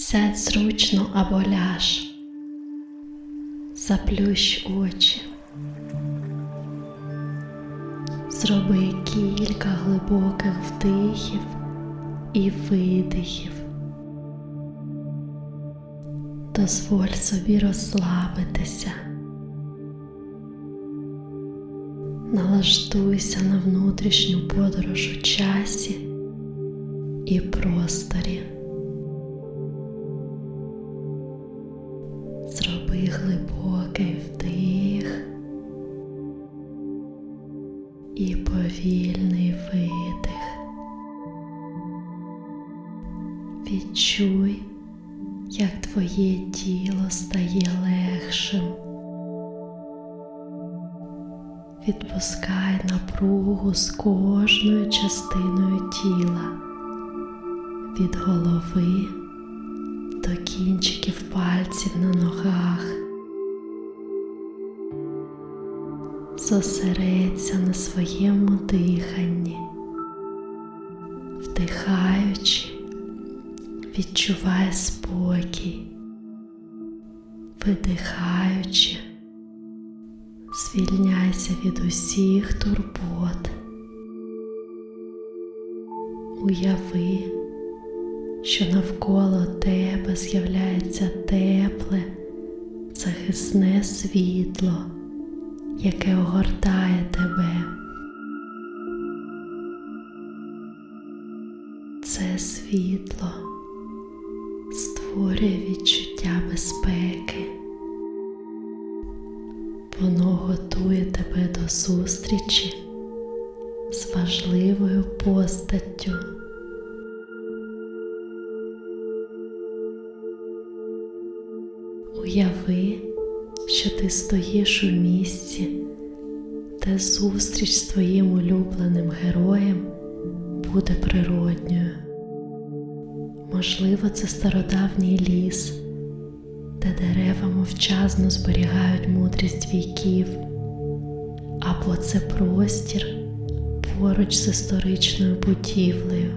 Сядь зручно або ляж, заплющ очі, зроби кілька глибоких вдихів і видихів. Дозволь собі розслабитися. Налаштуйся на внутрішню подорож у часі і просторі. Зроби глибокий вдих і повільний видих. Відчуй, як твоє тіло стає легшим. Відпускай напругу з кожною частиною тіла від голови до кінчиків пальців на ногах. Зосередься на своєму диханні, вдихаючи, відчувай спокій, видихаючи, звільняйся від усіх турбот. Уяви, що навколо тебе з'являється тепле, захисне світло, яке огортає тебе. Це світло створює відчуття безпеки. Воно готує тебе до зустрічі з важливою постаттю. Уяви, що ти стоїш у місці, де зустріч з твоїм улюбленим героєм буде природньою. Можливо, це стародавній ліс, де дерева мовчазно зберігають мудрість віків, або це простір поруч з історичною будівлею,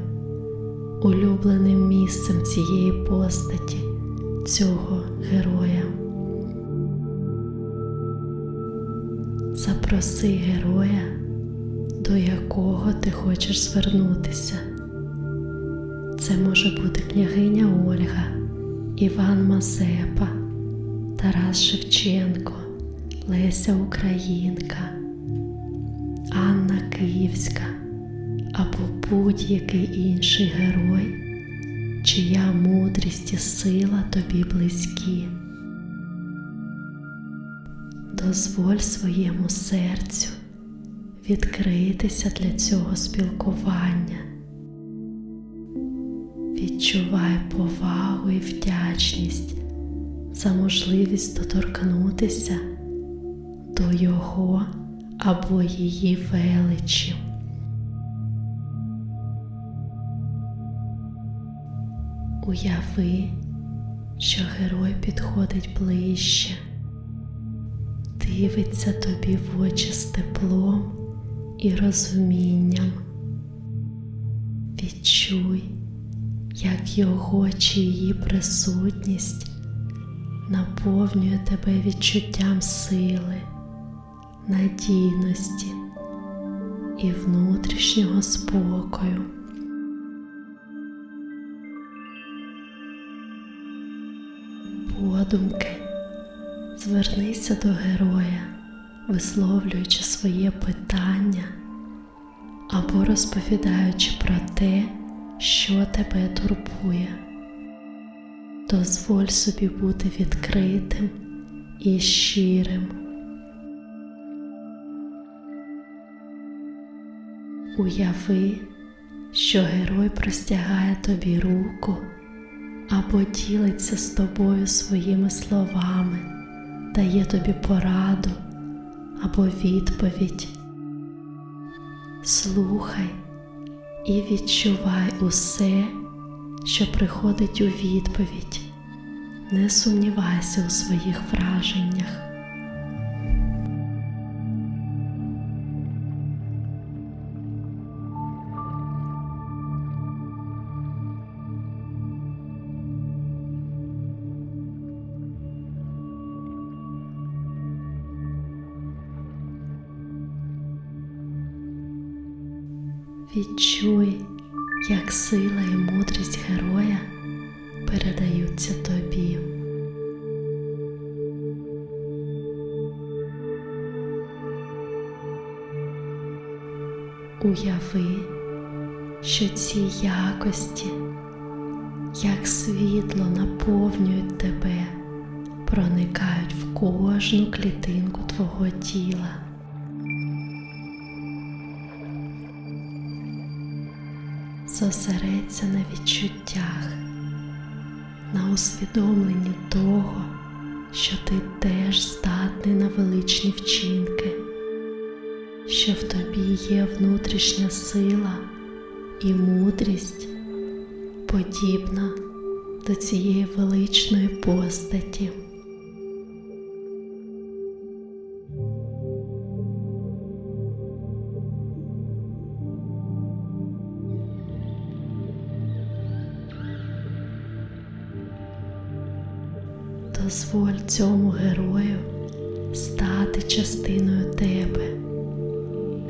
улюбленим місцем цієї постаті, цього героя. Запроси героя, до якого ти хочеш звернутися. Це може бути княгиня Ольга, Іван Мазепа, Тарас Шевченко, Леся Українка, Анна Київська або будь-який інший герой, чия мудрість і сила тобі близькі. Дозволь своєму серцю відкритися для цього спілкування. Відчувай повагу і вдячність за можливість доторкнутися до Його або її величі. Уяви, що герой підходить ближче, дивиться тобі в очі з теплом і розумінням. Відчуй, як його чи її присутність наповнює тебе відчуттям сили, надійності і внутрішнього спокою. Подумки, звернися до героя, висловлюючи своє питання або розповідаючи про те, що тебе турбує. Дозволь собі бути відкритим і щирим. Уяви, що герой простягає тобі руку або ділиться з тобою своїми словами, дає тобі пораду або відповідь. Слухай і відчувай усе, що приходить у відповідь. Не сумнівайся у своїх враженнях. Відчуй, як сила і мудрість героя передаються тобі. Уяви, що ці якості, як світло наповнюють тебе, проникають в кожну клітинку твого тіла. Зосередься на відчуттях, на усвідомленні того, що ти теж здатний на величні вчинки, що в тобі є внутрішня сила і мудрість, подібна до цієї величної постаті. Дозволь цьому герою стати частиною тебе.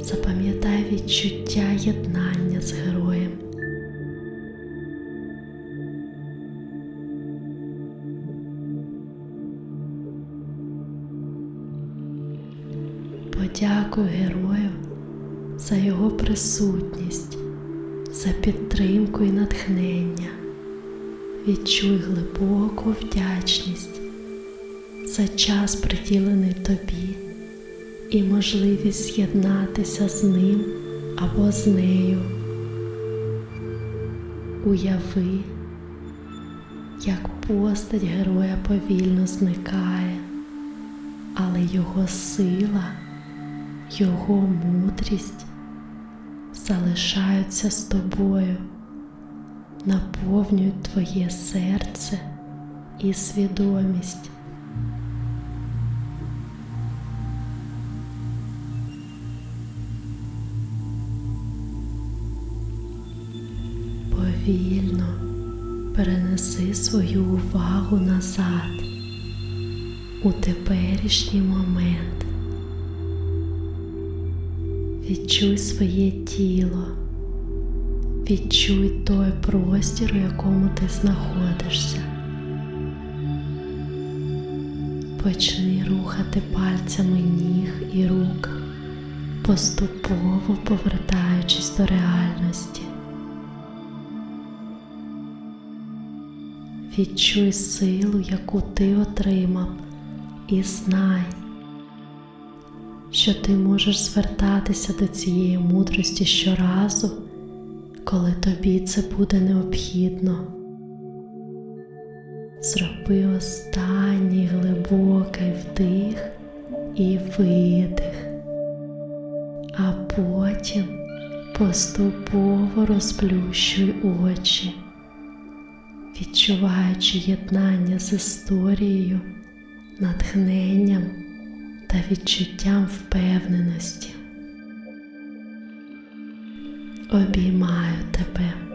Запам'ятай відчуття єднання з героєм. Подякуй герою за його присутність, за підтримку і натхнення. Відчуй глибоку вдячність за час, приділений тобі, і можливість з'єднатися з ним або з нею. Уяви, як постать героя повільно зникає, але його сила, його мудрість залишаються з тобою наповнюють твоє серце і свідомість. Повільно перенеси свою увагу назад у теперішній момент. Відчуй своє тіло. Відчуй той простір, у якому ти знаходишся. Почни рухати пальцями ніг і рук, поступово повертаючись до реальності. Відчуй силу, яку ти отримав, і знай, що ти можеш звертатися до цієї мудрості щоразу коли тобі це буде необхідно. Зроби останній глибокий вдих і видих, а потім поступово розплющуй очі, відчуваючи єднання з історією, натхненням та відчуттям впевненості обіймаю тебе.